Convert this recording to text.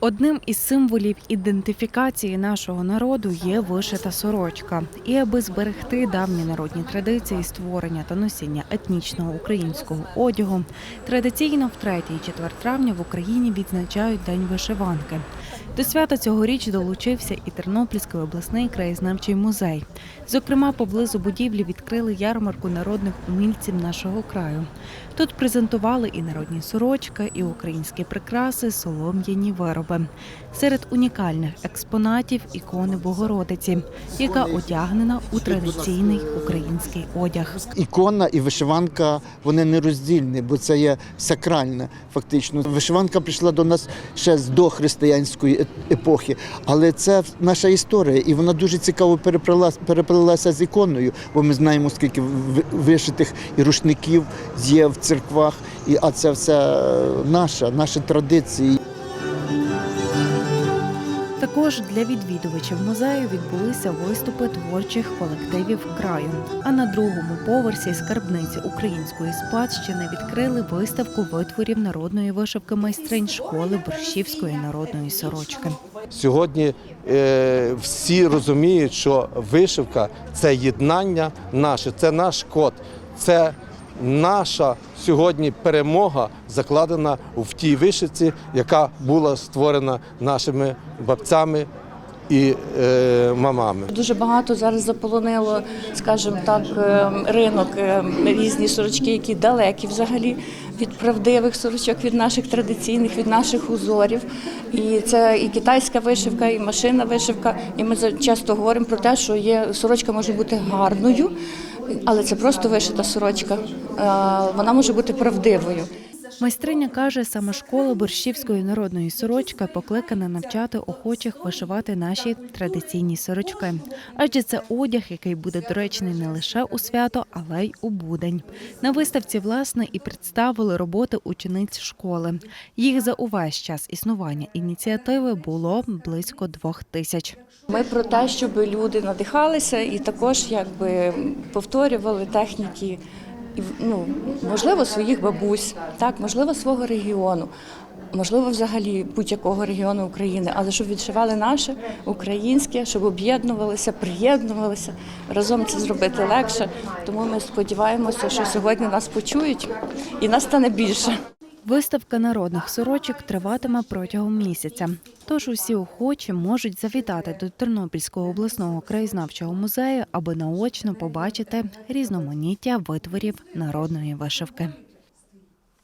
Одним із символів ідентифікації нашого народу є вишита сорочка. І аби зберегти давні народні традиції створення та носіння етнічного українського одягу, традиційно в 3 і 4 травня в Україні відзначають День вишиванки. До свята цьогоріч долучився і Тернопільський обласний краєзнавчий музей. Зокрема, поблизу будівлі відкрили ярмарку народних умільців нашого краю. Тут презентували і народні сорочки, і українські прикраси, солом'яні вироби. Серед унікальних експонатів ікони Богородиці, яка одягнена у традиційний український одяг. Ікона і вишиванка вони нероздільні, бо це є сакральне. Фактично, вишиванка прийшла до нас ще з дохристиянської епохи, але це наша історія, і вона дуже цікаво переплелася, з іконою, бо ми знаємо, скільки вишитих і рушників є в церквах, а це все е, наша, наші традиції. Також для відвідувачів музею відбулися виступи творчих колективів краю. А на другому поверсі скарбниці української спадщини відкрили виставку витворів народної вишивки майстринь школи борщівської народної сорочки. Сьогодні е, всі розуміють, що вишивка це єднання наше, це наш код, це наша сьогодні перемога, закладена в тій вишивці, яка була створена нашими бабцями і е, мамами. Дуже багато зараз заполонило, скажімо так, е, ринок е, різні сорочки, які далекі взагалі від правдивих сорочок, від наших традиційних, від наших узорів. І це і китайська вишивка, і машинна вишивка. І ми часто говоримо про те, що є сорочка може бути гарною, але це просто вишита сорочка. Е, Вона може бути правдивою. Майстриня каже, саме школа борщівської народної сорочки покликана навчати охочих вишивати наші традиційні сорочки. Адже це одяг, який буде доречний не лише у свято, але й у будень. На виставці власне і представили роботи учениць школи. Їх за увесь час існування ініціативи було близько двох тисяч. Ми про те, щоб люди надихалися і також якби повторювали техніки, і, ну, можливо, своїх бабусь, так, можливо, свого регіону, можливо, взагалі будь-якого регіону України, але щоб відшивали наше українське, щоб об'єднувалися, приєднувалися. Разом це зробити легше. Тому ми сподіваємося, що сьогодні нас почують і нас стане більше. Виставка народних сорочок триватиме протягом місяця. Тож усі охочі можуть завітати до Тернопільського обласного краєзнавчого музею, аби наочно побачити різноманіття витворів народної вишивки.